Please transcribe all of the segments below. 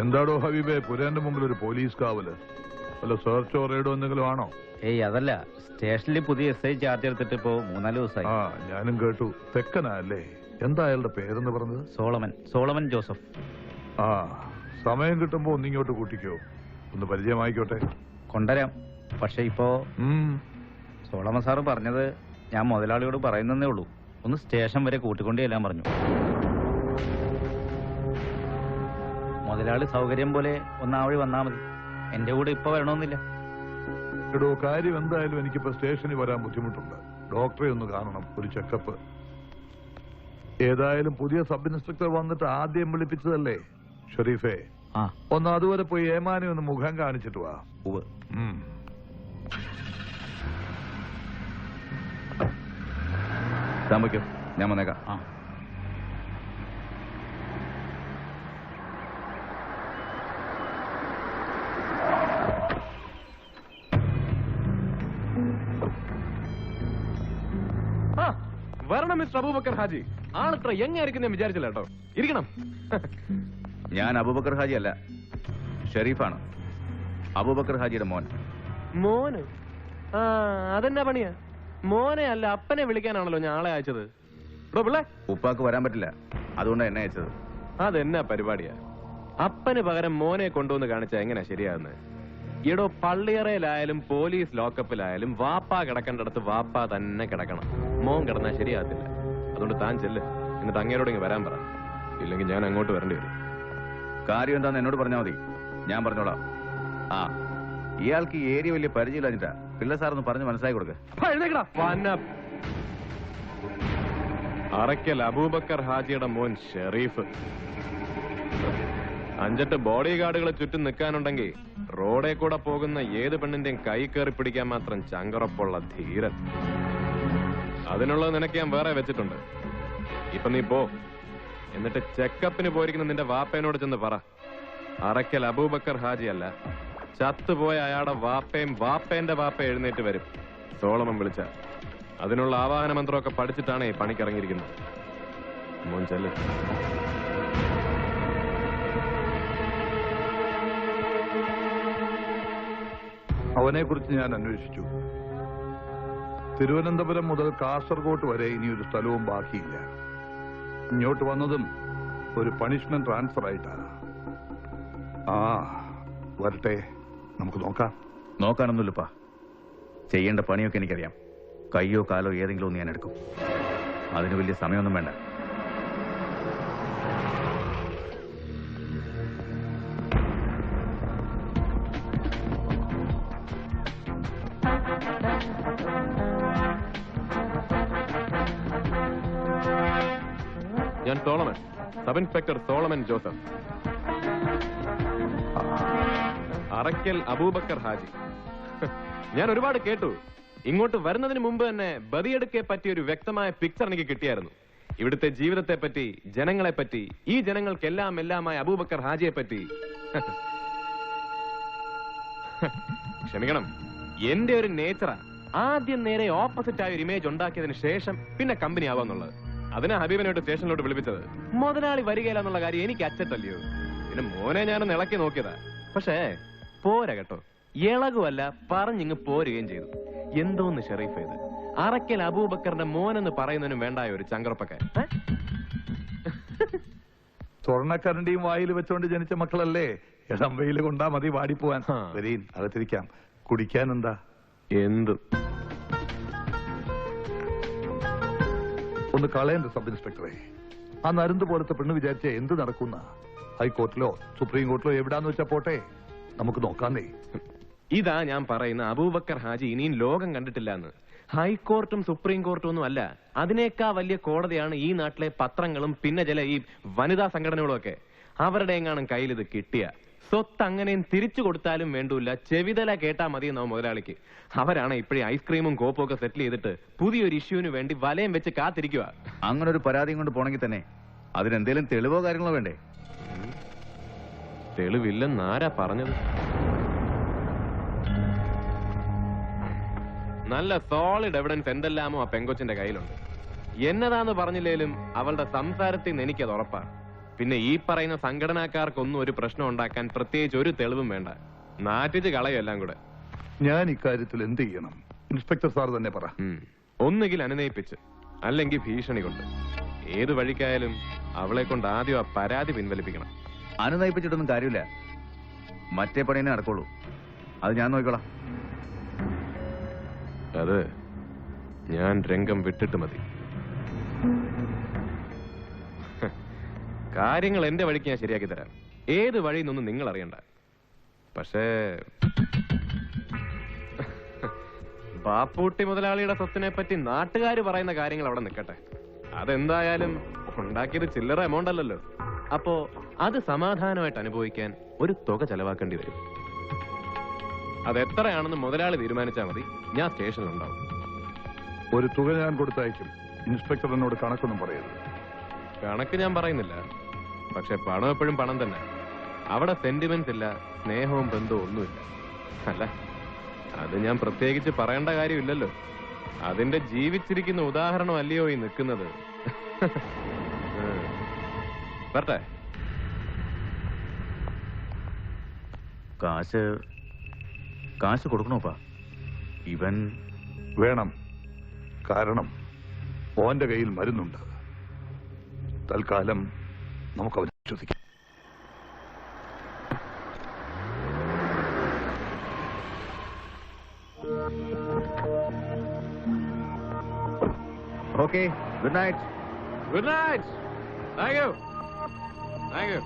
എന്താടോ ഹബീബെ? പുരേന്റെ മുമ്പിൽ ഒരു പോലീസ് കാവൽ. അല്ല സെർച്ചോ റെയ്ഡോ എന്തെങ്കിലും ആണോ? ഏയ് അതല്ല. സ്റ്റേഷനിൽ പുതിയ എസ് ഐ ചാർജ് എടുത്തിട്ട് ഇപ്പോ മൂന്നാൽ ദിവസമായി ആ ഞാനും കേട്ടു. തെക്കനാ അല്ലേ എന്താ അയാളുടെ പേരെന്ന് പറഞ്ഞത്? സോളമൻ. സോളമൻ ജോസഫ്. ആ സമയം കിട്ടുമ്പോ ഒന്നിങ്ങോട്ട് കൂട്ടിക്കോ. ഒന്ന് പരിചയമായിക്കോട്ടെ. കൊണ്ടുവരാം. പക്ഷെ ഇപ്പോ ഉം. സോളമൻ സാറ് പറഞ്ഞത് ഞാൻ മുതലാളിയോട് പറയുന്നതേ ഉള്ളൂ. ഒന്ന് സ്റ്റേഷൻ വരെ കൂട്ടിക്കൊണ്ടേ എല്ലാം പറഞ്ഞു. മുതലാളി സൗകര്യം പോലെ ഒന്നാവഴി വന്നാ മതി. എന്റെ കൂടെ ഇപ്പൊ വരണമെന്നില്ല. എടോ കാര്യം എന്തായാലും എനിക്കിപ്പോ സ്റ്റേഷനിൽ വരാൻ ബുദ്ധിമുട്ടുണ്ട്. ഡോക്ടറെ ഒന്ന് കാണണം ഒരു ചെക്കപ്പ്. ഏതായാലും പുതിയ സബ് ഇൻസ്പെക്ടർ വന്നിട്ട് ആദ്യം വിളിപ്പിച്ചതല്ലേ? ഷെരീഫേ ആ. ഒന്ന് അതുവരെ പോയി ഏമാനെ ഒന്ന് മുഖം കാണിച്ചിട്ട് വാ. ഞാൻ വന്നേക്കാം. വരണം മിസ്റ്റർ അബൂബക്കർ ഹാജി. ആളത്ര എങ്ങായിരിക്കും ഞാൻ വിചാരിച്ചില്ല കേട്ടോ. ഇരിക്കണം. ഞാൻ അബൂബക്കർ ഹാജി അല്ല. ഷെരീഫാണ്. അബൂബക്കർ ഹാജിയുടെ മോൻ. മോന്? ആ അതെന്നാ പണിയാ? മോനെ അല്ല അപ്പനെ വിളിക്കാനാണല്ലോ ഞാൻ ആളെ അയച്ചത്. പിള്ളേ. ഉപ്പാക്ക് വരാൻ പറ്റില്ല. അതുകൊണ്ട് എന്നെ അയച്ചത്. അതെന്നാ പരിപാടിയാ? അപ്പന് പകരം മോനെ കൊണ്ടുവന്ന് കാണിച്ചാ എങ്ങനെയാ ശരിയാകുന്നത് എടോ പള്ളിയറയിലായാലും പോലീസ് ലോക്കപ്പിലായാലും വാപ്പ കിടക്കേണ്ടടത്ത് വാപ്പ തന്നെ കിടക്കണം. മോൻ കിടന്നാൽ ശരിയാകത്തില്ല. അതുകൊണ്ട് താൻ ചെല്ല്. എന്നിട്ട് അങ്ങേരോട് ഇങ്ങ് വരാൻ പറ. ഇല്ലെങ്കിൽ ഞാൻ അങ്ങോട്ട് വരേണ്ടി വരും. കാര്യം എന്താന്ന് എന്നോട് പറഞ്ഞാൽ മതി. ഞാൻ പറഞ്ഞോളാം. ആ ഇയാൾക്ക് ഈ ഏരിയ വലിയ പരിചയമില്ലാഞ്ഞിട്ടാ. പിള്ള സാറൊന്ന് പറഞ്ഞ് മനസ്സിലാക്കി കൊടുക്ക. പന്ന അറയ്ക്കൽ അബൂബക്കർ ഹാജിയുടെ മോൻ ഷെറീഫ് അഞ്ചെട്ട് ബോഡി ഗാർഡുകളെ ചുറ്റും നിൽക്കാനുണ്ടെങ്കിൽ റോഡേ കൂടെ പോകുന്ന ഏത് പെണ്ണിന്റെയും കൈ കയറി പിടിക്കാൻ മാത്രം ചങ്കറപ്പുള്ള ധീരൻ. അതിനുള്ളത് നിനക്ക് ഞാൻ വേറെ വെച്ചിട്ടുണ്ട്. ഇപ്പൊ നീ പോ. എന്നിട്ട് ചെക്കപ്പിന് പോയിരിക്കുന്ന നിന്റെ വാപ്പേനോട് ചെന്ന് പറ. അറയ്ക്കൽ അബൂബക്കർ ഹാജിയല്ല. ചത്തുപോയ അയാളുടെ വാപ്പയും വാപ്പേന്റെ വാപ്പ എഴുന്നേറ്റ് വരും. സോളമൻ വിളിച്ച. അതിനുള്ള ആവാഹന മന്ത്രമൊക്കെ പഠിച്ചിട്ടാണ് ഈ പണിക്കിറങ്ങിയിരിക്കുന്നത് മോൻ ചെല്ല്. അവനെ കുറിച്ച് ഞാൻ അന്വേഷിച്ചു. തിരുവനന്തപുരം മുതൽ കാസർഗോട്ട് വരെ ഇനി ഒരു സ്ഥലവും ബാക്കിയില്ല. ഇങ്ങോട്ട് വന്നതും ഒരു പണിഷ്മെന്റ് ട്രാൻസ്ഫർ ആയിട്ടാണ്. ആ വരട്ടെ. നമുക്ക് നോക്കാം. നോക്കാനൊന്നുമില്ലപ്പാ. ചെയ്യേണ്ട പണിയൊക്കെ എനിക്കറിയാം. കയ്യോ കാലോ ഏതെങ്കിലും ഒന്ന് ഞാൻ എടുക്കും. അതിന് വലിയ സമയമൊന്നും വേണ്ട. Sub inspector Solomon Joseph. Arakkal Abubakar Haji. ഞാൻ ഒരുപാട് കേട്ടു. ഇങ്ങോട്ട് വരുന്നതിന് മുമ്പ് തന്നെ ബദിയെടുക്കെ പറ്റിയ ഒരു വ്യക്തമായ പിക്ചർ എനിക്ക് കിട്ടിയായിരുന്നു. ഇവിടുത്തെ ജീവിതത്തെ പറ്റി ജനങ്ങളെ പറ്റി ഈ ജനങ്ങൾക്കെല്ലാം എല്ലാമായ അബൂബക്കർ ഹാജിയെ പറ്റി. ക്ഷമിക്കണം. എന്റെ ഒരു നേച്ചറാ ആദ്യം നേരെ ഓപ്പോസിറ്റ് ആയ ഒരു ഇമേജ് ഉണ്ടാക്കിയതിന് ശേഷം പിന്നെ കമ്പനി ആവാന്നുള്ളത് അതിനാ ഹബീബിനോട്ട് സ്റ്റേഷനിലോട്ട് വിളിപ്പിച്ചത്. മുതലാളി വരികയില്ല എന്നുള്ള കാര്യം എനിക്ക് അച്ചട്ടല്ലയോ? പിന്നെ മോനെ ഞാൻ ഇളക്കി നോക്കിയതാ. പക്ഷേ പോരാ കേട്ടോ. ഇളകുമല്ല പറഞ്ഞിങ്ങ് പോരുകയും ചെയ്തു. എന്തോന്ന് ഷെറീഫ് ഇത്? അറക്കൽ അബൂബക്കറിന്റെ മോനെന്ന് പറയുന്നതിനും വേണ്ടായ ഒരു ചങ്കറപ്പക്കാരൻ. സ്വർണക്കരണ്ടിയും വായിൽ വെച്ചോണ്ട് ജനിച്ച മക്കളല്ലേ? ഇളം വെയിൽ കൊണ്ടാ മതി വാടിപ്പോവാൻ. വരീൻ അകത്തിരിക്കാം. കുടിക്കാൻ എന്താ എന്ത്? ഒന്ന് കളയണ്ട സബ് ഇൻസ്പെക്ടറെ. ആ നരുന്ത് പോലത്തെ പെണ്ണ് വിചാരിച്ച എന്ത് നടക്കുന്ന? ഹൈക്കോർട്ടിലോ സുപ്രീം കോർട്ടിലോ എവിടാന്ന് വെച്ചാ പോട്ടെ? നമുക്ക് നോക്കാന്നേ. ഇതാ ഞാൻ പറയുന്ന അബൂബക്കർ ഹാജി ഇനിയും ലോകം കണ്ടിട്ടില്ല എന്ന് ഹൈക്കോർട്ടും സുപ്രീം കോർട്ടും ഒന്നും അല്ല അതിനേക്കാ വലിയ കോടതിയാണ് ഈ നാട്ടിലെ പത്രങ്ങളും പിന്നെ ചില ഈ വനിതാ സംഘടനകളും ഒക്കെ. അവരുടെ എങ്ങാനും കയ്യിൽ ഇത് കിട്ടിയ സ്വത്ത് അങ്ങനെയും തിരിച്ചു കൊടുത്താലും വേണ്ടൂല്ല. ചെവിതല കേട്ടാ മതി എന്നാവും മുതലാളിക്ക്. അവരാണ് ഇപ്പോഴേ ഐസ്ക്രീമും കോപ്പും ഒക്കെ സെറ്റിൽ ചെയ്തിട്ട് പുതിയൊരു ഇഷ്യൂവിന് വേണ്ടി വലയം വെച്ച് കാത്തിരിക്കുക അങ്ങനെ ഒരു പരാതിയും കൊണ്ട് പോണെങ്കിൽ തന്നെ അതിനെന്തേലും തെളിവോ കാര്യങ്ങളോ വേണ്ടേ? തെളിവില്ലെന്ന് ആരാ പറഞ്ഞത്? നല്ല സോളിഡ് എവിഡൻസ് എന്തെല്ലാമോ ആ പെങ്കൊച്ചിന്റെ കയ്യിലുണ്ട്. എന്നതാന്ന് പറഞ്ഞില്ലേലും അവളുടെ സംസാരത്തിൽ നിന്ന് എനിക്കത് ഉറപ്പാ പിന്നെ ഈ പറയുന്ന സംഘടനാക്കാർക്കൊന്നും ഒരു പ്രശ്നം ഉണ്ടാക്കാൻ പ്രത്യേകിച്ച് ഒരു തെളിവും വേണ്ട. നാറ്റിച്ച് കളയും എല്ലാം കൂടെ. ഞാൻ ഇക്കാര്യത്തിൽ എന്ത് ചെയ്യണം? ഇൻസ്പെക്ടർ സാർ തന്നെ പറ. ഉം. ഒന്നുകിൽ അനുനയിപ്പിച്ച് അല്ലെങ്കിൽ ഭീഷണി കൊണ്ട്. ഏത് വഴിക്കായാലും അവളെ കൊണ്ട് ആദ്യം ആ പരാതി പിൻവലിപ്പിക്കണം. അനുനയിപ്പിച്ചിട്ടൊന്നും കാര്യമില്ല. മറ്റേ പണി തന്നെ നടക്കുള്ളൂ. അത് ഞാൻ നോക്കിക്കോളാം. അത് ഞാൻ രംഗം വിട്ടിട്ട് മതി. കാര്യങ്ങൾ എന്റെ വഴിക്ക് ഞാൻ ശരിയാക്കി തരാം. ഏത് വഴി നിന്നും നിങ്ങൾ അറിയണ്ട പക്ഷേ ബാപ്പൂട്ടി മുതലാളിയുടെ സ്വത്തിനെ പറ്റി നാട്ടുകാർ പറയുന്ന കാര്യങ്ങൾ അവിടെ നിൽക്കട്ടെ. അതെന്തായാലും ഉണ്ടാക്കിയത് ചില്ലറ എമൗണ്ട് അല്ലല്ലോ. അപ്പോ അത് സമാധാനമായിട്ട് അനുഭവിക്കാൻ ഒരു തുക ചെലവാക്കേണ്ടി വരും. അത് എത്രയാണെന്ന് മുതലാളി തീരുമാനിച്ചാൽ മതി. ഞാൻ സ്റ്റേഷനിൽ ഉണ്ടാവും ഒരു തുക ഞാൻ കൊടുത്തയക്കും. ഇൻസ്പെക്ടർ എന്നോട് കണക്കൊന്നും പറയരുത്. കണക്ക് ഞാൻ പറയുന്നില്ല. പക്ഷെ പണം എപ്പോഴും പണം തന്നെ. അവിടെ സെന്റിമെന്റ് ഇല്ല സ്നേഹവും ബന്ധവും ഒന്നുമില്ല. അല്ല അത് ഞാൻ പ്രത്യേകിച്ച് പറയേണ്ട കാര്യമില്ലല്ലോ. അതിന്റെ ജീവിച്ചിരിക്കുന്ന ഉദാഹരണം അല്ലയോ ഈ നിൽക്കുന്നത്. പറട്ടെ വരട്ടെ. കാശ് കാശ് കൊടുക്കണോപ്പാ ഇവൻ വേണം. കാരണം ഓന്റെ കയ്യിൽ മരുന്നുണ്ട്. തൽക്കാലം നമുക്ക് അവരെ വിശ്വസിക്കാം okay good night good night thank you thank you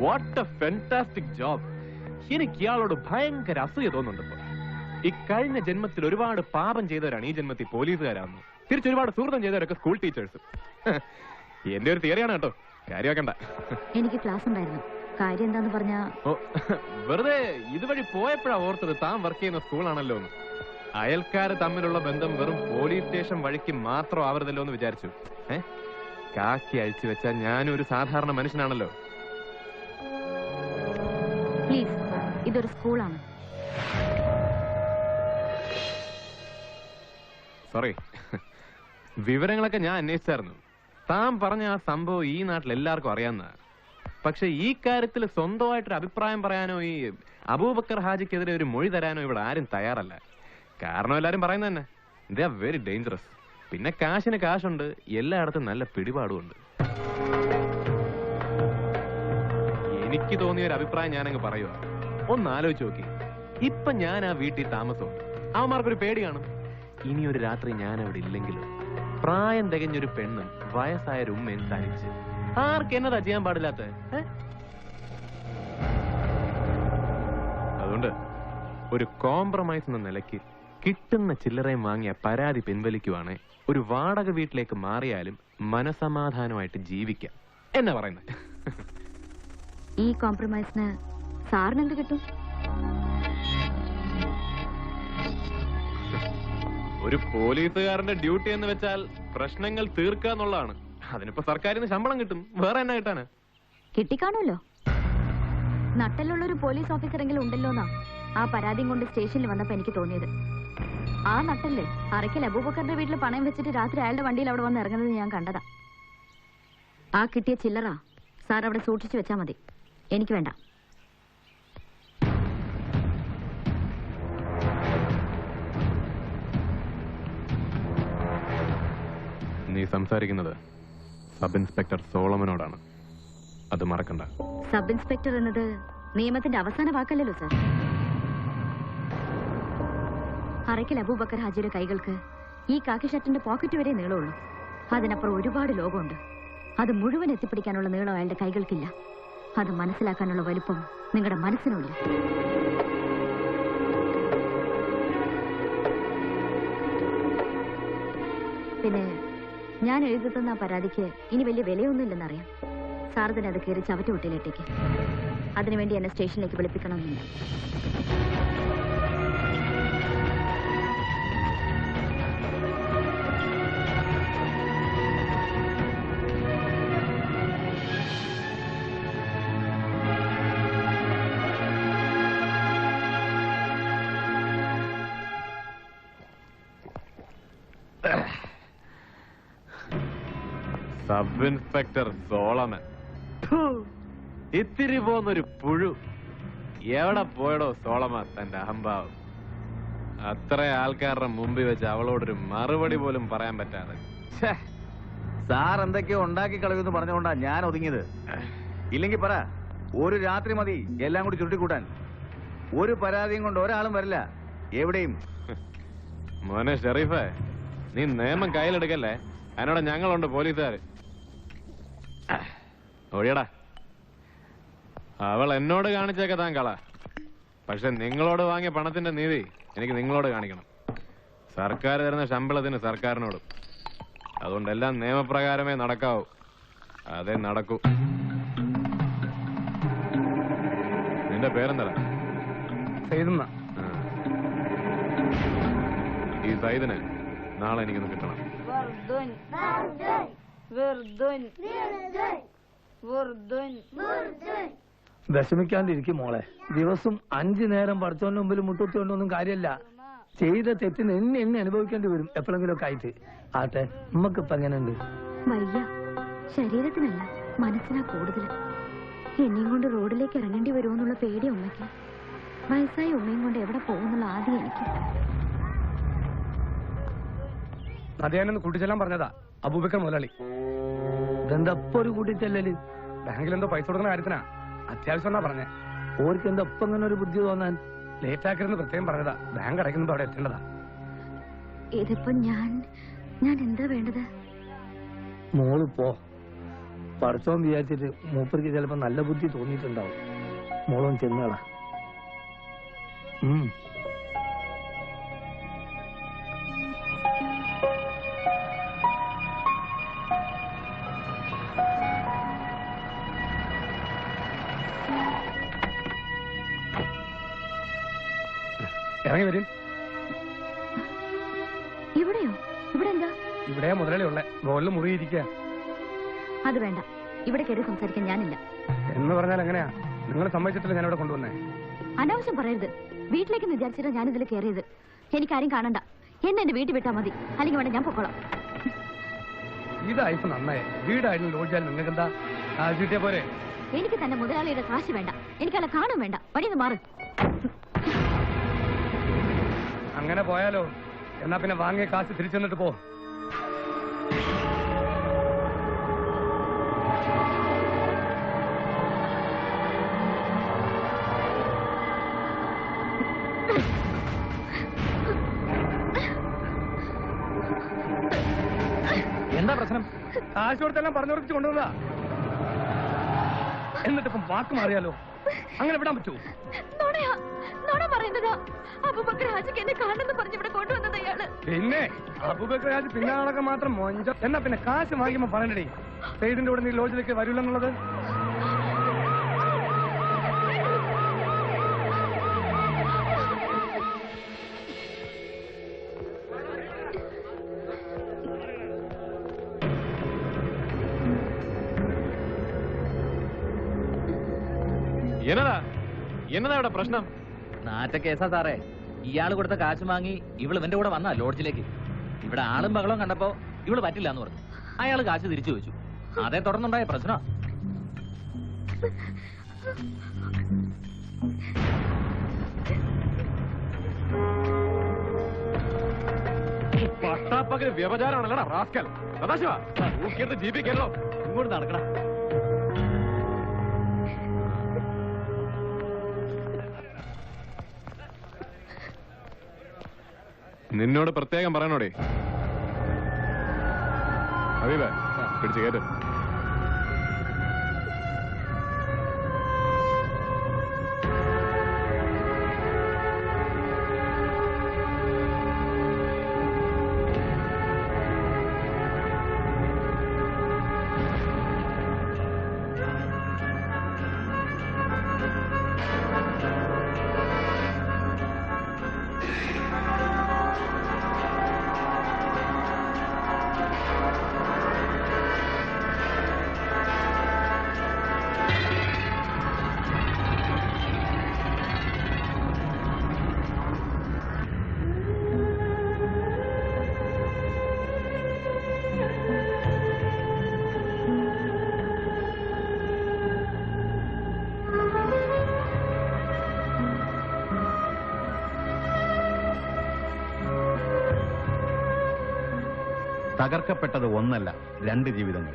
What a fantastic job എനിക്ക് ഇയാളോട് ഭയങ്കര അസൂയ തോന്നുന്നുണ്ട് ഇക്കഴിഞ്ഞ ജന്മത്തിൽ ഒരുപാട് പാപം ചെയ്തവരാണ് ഈ ജന്മത്തിൽ പോലീസുകാരാകുന്നത് തിരിച്ചൊരുപാട് ഒരുപാട് സുഹൃതം ചെയ്തവരൊക്കെ സ്കൂൾ ടീച്ചേഴ്സ് എന്റെ ഒരു തിയറിയാണ് കേട്ടോ. കാര്യമാക്കണ്ട. എനിക്ക് ക്ലാസ് ഉണ്ടായിരുന്നു. കാര്യം എന്താന്ന് പറഞ്ഞാ വെറുതെ ഇതുവഴി പോയപ്പോഴാ ഓർത്തത് താൻ വർക്ക് ചെയ്യുന്ന സ്കൂളാണല്ലോ എന്ന്. അയൽക്കാര് തമ്മിലുള്ള ബന്ധം വെറും പോലീസ് സ്റ്റേഷൻ വഴിക്ക് മാത്രം ആവരുതല്ലോ എന്ന് വിചാരിച്ചു. ഏ? കാക്കി അഴിച്ചു വെച്ചാൽ ഞാനും ഒരു സാധാരണ മനുഷ്യനാണല്ലോ. പ്ലീസ് ഇതൊരു സ്കൂളാണ്. സോറി. വിവരങ്ങളൊക്കെ ഞാൻ അന്വേഷിച്ചായിരുന്നു. താൻ പറഞ്ഞ ആ സംഭവം ഈ നാട്ടിൽ എല്ലാവർക്കും അറിയാവുന്ന പക്ഷെ ഈ കാര്യത്തിൽ സ്വന്തമായിട്ടൊരു അഭിപ്രായം പറയാനോ ഈ അബൂബക്കർ ഹാജിക്കെതിരെ ഒരു മൊഴി തരാനോ ഇവിടെ ആരും തയ്യാറല്ല. കാരണം എല്ലാരും പറയുന്നത് തന്നെ. ദേ ആർ വെരി ഡേഞ്ചറസ് പിന്നെ കാശിന് കാശുണ്ട്. എല്ലായിടത്തും നല്ല പിടിപാടുമുണ്ട്. എനിക്ക് തോന്നിയ ഒരു അഭിപ്രായം ഞാനങ്ങ് പറയുക ഒന്ന് ആലോചിച്ച് നോക്കി. ഇപ്പൊ ഞാൻ ആ വീട്ടിൽ താമസം അവന്മാർക്കൊരു പേടി കാണും. ഇനി ഒരു രാത്രി ഞാൻ അവിടെ ഇല്ലെങ്കിലും പ്രായം തികഞ്ഞൊരു പെണ്ണും വയസ്സായ ഒരു ഉമ്മയും തനിച്ച്. ആർക്ക് എന്നതാ ചെയ്യാൻ പാടില്ലാത്ത അതുകൊണ്ട് ഒരു കോംപ്രമൈസ് എന്ന നിലയ്ക്ക് കിട്ടുന്ന ചില്ലറയും വാങ്ങിയ പരാതി പിൻവലിക്കുവാണ് ഒരു വാടക വീട്ടിലേക്ക് മാറിയാലും മനസമാധാനമായിട്ട് ജീവിക്കാം. എന്നാ പറയുന്നത് ഈ കോംപ്രമൈസിന് സാറിന് എന്ത് കിട്ടും? ഒരു പോലീസുകാരന്റെ ഡ്യൂട്ടി എന്ന് വെച്ചാൽ പ്രശ്നങ്ങൾ തീർക്കുക എന്നുള്ളതാണ്. അതിനിപ്പോ സർക്കാരിന് ശമ്പളം കിട്ടും. വേറെ എന്നാ കിട്ടാന്? കിട്ടിക്കാണുമല്ലോ നട്ടലുള്ള ഒരു പോലീസ് ഓഫീസറെങ്കിലും ഉണ്ടല്ലോന്നാ ആ പരാതിയും കൊണ്ട് സ്റ്റേഷനിൽ വന്നപ്പോ എനിക്ക് തോന്നിയത്. ആ നട്ടല്ലേ അറയ്ക്കൽ അബൂബക്കറിന്റെ വീട്ടിൽ പണയം വെച്ചിട്ട് രാത്രി അയാളുടെ വണ്ടിയിൽ അവിടെ വന്ന് ഇറങ്ങുന്നത് ഞാൻ കണ്ടതാ. ആ കിട്ടിയ ചില്ലറ സാർ അവിടെ സൂക്ഷിച്ചു വെച്ചാ മതി. എനിക്ക് വേണ്ട. നീ സംസാരിക്കുന്നത് സബ് ഇൻസ്പെക്ടർ സോളമനോടാണ്. അത് മറക്കണ്ട. സബ് ഇൻസ്പെക്ടർ എന്നത് നിയമത്തിന്റെ അവസാന വാക്കല്ലല്ലോ സാർ. അറയ്ക്കൽ അബൂബക്കർ ഹാജിയുടെ കൈകൾക്ക് ഈ കാക്കി ഷർട്ടിന്റെ പോക്കറ്റ് വരെ നീളമുള്ളൂ. അതിനപ്പുറം ഒരുപാട് ലോകമുണ്ട്. അത് മുഴുവൻ എത്തിപ്പിടിക്കാനുള്ള നീളം അയാളുടെ കൈകൾക്കില്ല. അത് മനസ്സിലാക്കാനുള്ള വലുപ്പം നിങ്ങളുടെ മനസ്സിനുമില്ല. പിന്നെ ഞാൻ എഴുതുന്ന തന്ന ആ പരാതിക്ക് ഇനി വലിയ വിലയൊന്നുമില്ലെന്നറിയാം. സാർ തന്നെ അത് കയറി ചവറ്റുകുട്ടിയിലിട്ടേക്ക് അതിനുവേണ്ടി എന്നെ സ്റ്റേഷനിലേക്ക് വിളിപ്പിക്കണമെന്നില്ല. Sub inspector Solomon. ഇത്തിരി പോന്നൊരു പുഴു. എവിടെ പോയടോ സോളമ തന്റെ അഹംഭാവം? അത്ര ആൾക്കാരുടെ മുമ്പിൽ വെച്ച് അവളോടൊരു മറുപടി പോലും പറയാൻ പറ്റാതെ. സാർ എന്തൊക്കെയോ ഉണ്ടാക്കി കളയുമെന്ന് പറഞ്ഞുകൊണ്ടാ ഞാൻ ഒതുങ്ങിയത്. ഇല്ലെങ്കിൽ പറ ഒരു രാത്രി മതി എല്ലാം കൂടി ചുരുട്ടിക്കൂട്ടാൻ. ഒരു പരാതിയും കൊണ്ട് ഒരാളും വരില്ല. എവിടെയും? മോനെ ഷെറീഫേ നീ നിയമം കയ്യിലെടുക്കല്ലേ? അതിനോട് ഞങ്ങളുണ്ട് പോലീസുകാര്. ഒഴിയടാ അവൾ എന്നോട് കാണിച്ചേക്ക താൻ കള പക്ഷെ നിങ്ങളോട് വാങ്ങിയ പണത്തിന്റെ നീതി എനിക്ക് നിങ്ങളോട് കാണിക്കണം. സർക്കാർ തരുന്ന ശമ്പളത്തിന് സർക്കാരിനോട്. അതുകൊണ്ടെല്ലാം നിയമപ്രകാരമേ നടക്കാവൂ. അതേ നടക്കൂ. നിന്റെ പേരെന്താ സൈദുന്ന. ഈ സൈദിന് നാളെ എനിക്കൊന്ന് കിട്ടണം. വിർദുൻ. വിർദുൻ. വിഷമിക്കാണ്ടിരിക്കും മോളെ. ദിവസം അഞ്ചു നേരം പഠിച്ചോന്റെ മുമ്പിൽ മുട്ടുത്തിയോണ്ടൊന്നും കാര്യമല്ല ചെയ്ത തെറ്റിന് എന്നെ എന്നെ അനുഭവിക്കേണ്ടി വരും. എപ്പോഴെങ്കിലും ഒക്കെ ആയിട്ട്. ആട്ടെ നമുക്ക് ഇപ്പൊ എങ്ങനെയുണ്ട്? വയ്യ ശരീരത്തിനല്ല മനസ്സിനാ കൂടുതൽ എന്നെയും കൊണ്ട് റോഡിലേക്ക് ഇറങ്ങേണ്ടി വരുമെന്നുള്ള പേടി ഉമ്മയ്ക്ക്. വയസ്സായ ഉമ്മയും കൊണ്ട് എവിടെ പോകുന്നുള്ള ആദ്യം എനിക്ക് അതെ ഞാനൊന്ന് കൂട്ടിച്ചെല്ലാം പറഞ്ഞതാ. അബൂബക്കർ മുതലാളി. ഇതെന്താ ഇപ്പൊ ഒരു കൂട്ടിച്ചെല്ലല് ബാങ്കിൽ എന്തോ പൈസ കൊടുക്കുന്ന കാര്യത്തിനാ? അത്യാവശ്യം എന്നാ പറഞ്ഞേ? ഓർക്ക് എന്താ ഇപ്പൊ ഇങ്ങനെ ഒരു ബുദ്ധി തോന്നാൻ? ലേറ്റ് ആക്കരുന്ന് പ്രത്യേകം പറഞ്ഞതാ. ബാങ്ക് അടയ്ക്കുമ്പോ അവിടെ എത്തേണ്ടതാ. ഇതിപ്പോ ഞാൻ ഞാൻ എന്താ വേണ്ടത്? മോൾ പോ. പഠിച്ചോൻ വിചാരിച്ചിട്ട് മൂപ്പർക്ക് ചിലപ്പോ നല്ല ബുദ്ധി തോന്നിയിട്ടുണ്ടാവും. മോളും ചെന്നേടാ ഉം. ഇറങ്ങി വരും. ഇവിടെയോ? ഇവിടെ എന്താ ഇവിടെ മുതലാളി ഉള്ളേ. മുകളിൽ മുറിയിരിക്കുക അത് വേണ്ട. ഇവിടെ കയറി സംസാരിക്കാൻ ഞാനില്ല. എന്ന് പറഞ്ഞാൽ എങ്ങനെയാ? നിങ്ങൾ സമ്മതിച്ചിട്ടില്ല ഞാൻ ഇവിടെ കൊണ്ടുവന്നേ. അനാവശ്യം പറയരുത്. വീട്ടിലേക്ക് വിചാരിച്ചിട്ടാ ഞാൻ ഇതിൽ കയറിയത് എനിക്കാരും കാണണ്ട. എന്നെ എന്റെ വീട്ടിൽ വിട്ടാ മതി. അല്ലെങ്കിൽ വേണ്ട ഞാൻ പൊക്കോളാം. ഇതായിപ്പോ നന്നായി വീടായിരുന്നു ലോഡ്ജാലും നിങ്ങൾക്ക് എന്താ കാശ് പോരെ. എനിക്ക് തന്നെ മുതലാളിയുടെ കാശ് വേണ്ട. എനിക്കല്ല കാണും വേണ്ട. വഴിന്ന് മാറ്. അങ്ങനെ പോയാലോ? എന്നാ പിന്നെ വാങ്ങിയ കാശ് തിരിച്ചു തന്നിട്ട് പോ. എന്താ പ്രശ്നം? കാശ് കൊടുത്തെല്ലാം പറഞ്ഞുറപ്പിച്ച് കൊണ്ടുവന്നതാ. എന്നിട്ടിപ്പം വാക്ക് മാറിയാലോ? അങ്ങനെ വിടാൻ പറ്റുമോ നുണ പറയുന്നത്? അബൂബക്കർ ഹാജിക്ക് എന്നെ കാണണമെന്ന് പറഞ്ഞ് ഇവിടെ കൊണ്ടുവന്നത് അയാൾ പിന്നെ അബൂബക്കർ രാജ് പിന്നെ മാത്രം മൊഞ്ച എന്നാ പിന്നെ കാശ് വാങ്ങിക്കുമ്പോ പറയണ്ടേ സെയ്ദിന്റെ കൂടെ നീ ലോജിലേക്ക് വരില്ലെന്നുള്ളത്? എന്നതാ? എന്നതാ ഇവിടെ പ്രശ്നം? നാറ്റ കേസാ സാറേ. ഇയാൾ കൊടുത്ത കാശ് വാങ്ങി ഇവൾ ഇവന്റെ കൂടെ വന്നാ ലോഡ്ജിലേക്ക്. ഇവിടെ ആളും ബഹളവും കണ്ടപ്പോ ഇവൾ പറ്റില്ല എന്ന് പറഞ്ഞു. അയാൾ കാശ് തിരിച്ചു വെച്ചു അതേ തുടർന്നുണ്ടായ പ്രശ്നം പട്ടാപ്പകര് വ്യവചാരമാണല്ലടാ റാസ്കൽ. സദാശിവ ജീവിക്കല്ലോ ഇങ്ങോട്ട് നടക്കണം നിന്നോട് പ്രത്യേകം പറയണോടെ? ഹബീബേ പിടിച്ചു കേട്ട് തകർക്കപ്പെട്ടത് ഒന്നല്ല രണ്ട് ജീവിതങ്ങൾ.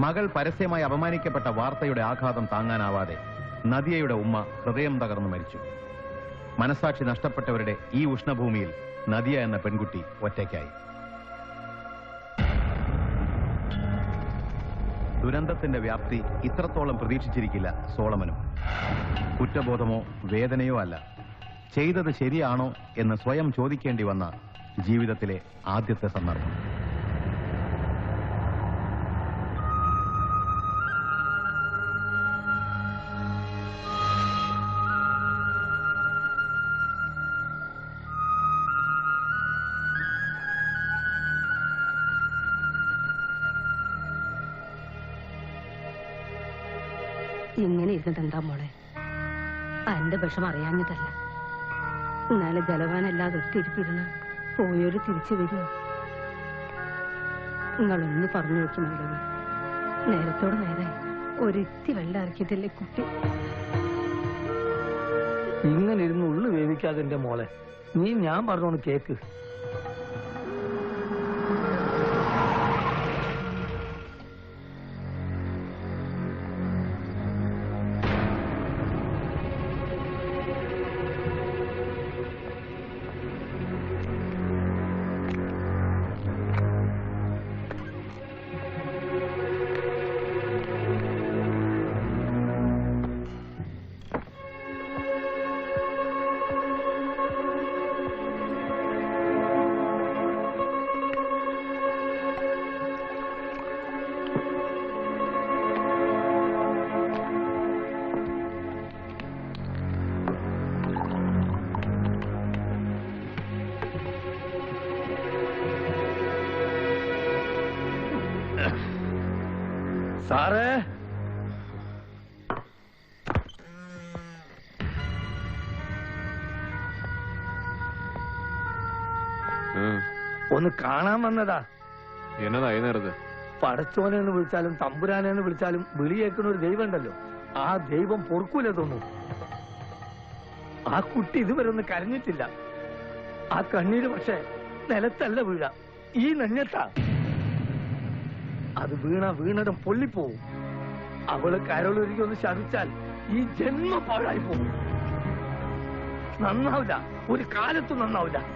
മകൾ പരസ്യമായി അപമാനിക്കപ്പെട്ട വാർത്തയുടെ ആഘാതം താങ്ങാനാവാതെ നദിയയുടെ ഉമ്മ ഹൃദയം തകർന്നു മരിച്ചു. മനസാക്ഷി നഷ്ടപ്പെട്ടവരുടെ ഈ ഉഷ്ണഭൂമിയിൽ നദിയ എന്ന പെൺകുട്ടി ഒറ്റയ്ക്കായി. ദുരന്തത്തിന്റെ വ്യാപ്തി ഇത്രത്തോളം പ്രതീക്ഷിച്ചിരിക്കില്ല സോളമനും. കുറ്റബോധമോ വേദനയോ അല്ല. ചെയ്തത് ശരിയാണോ എന്ന് സ്വയം ചോദിക്കേണ്ടി വന്ന ജീവിതത്തിലെ ആദ്യത്തെ സന്ദർഭം. ഇങ്ങനെ ഇരുന്നിട്ട് എന്താ മോളെ എന്റെ വിഷം അറിയാഞ്ഞിട്ടല്ല. എന്നാലും ജലവാനല്ലാതെ ഒത്തിരിപ്പിരുന്ന പോയൊരു തിരിച്ചു വരുമോ നിങ്ങളൊന്ന് പറഞ്ഞു നോക്കി നല്ലത് നേരത്തോട് നേരെ ഒരിത്തി വെള്ളം ഇറക്കിയിട്ടില്ലേ കുട്ടി. ഇങ്ങനെ ഇരുന്ന് ഉള്ളു വേവിക്കാതെ എന്റെ മോളെ. നീ ഞാൻ പറഞ്ഞോണ്ട് കേക്ക്. സാറേ? ഒന്ന് കാണാൻ വന്നതാ. എന്നതാ ഈ പടച്ചോനെ എന്ന് വിളിച്ചാലും തമ്പുരാനെ എന്ന് വിളിച്ചാലും വിളി കേൾക്കുന്ന ഒരു ദൈവം ഉണ്ടല്ലോ. ആ ദൈവം പൊറുക്കൂല തോന്നുന്നു. ആ കുട്ടി ഇതുവരെ ഒന്ന് കരഞ്ഞിട്ടില്ല. ആ കണ്ണീര് പക്ഷെ നിലത്തല്ല വീഴ. ഈ നെഞ്ഞത്താ. അത് വീണ വീണടം പൊള്ളിപ്പോവും. അവൾ കരളൊരുക്കി ഒന്ന് ശവിച്ചാൽ ഈ ജന്മ പാഴായി പോകും. നന്നാവില്ല. ഒരു കാലത്തും നന്നാവില്ല.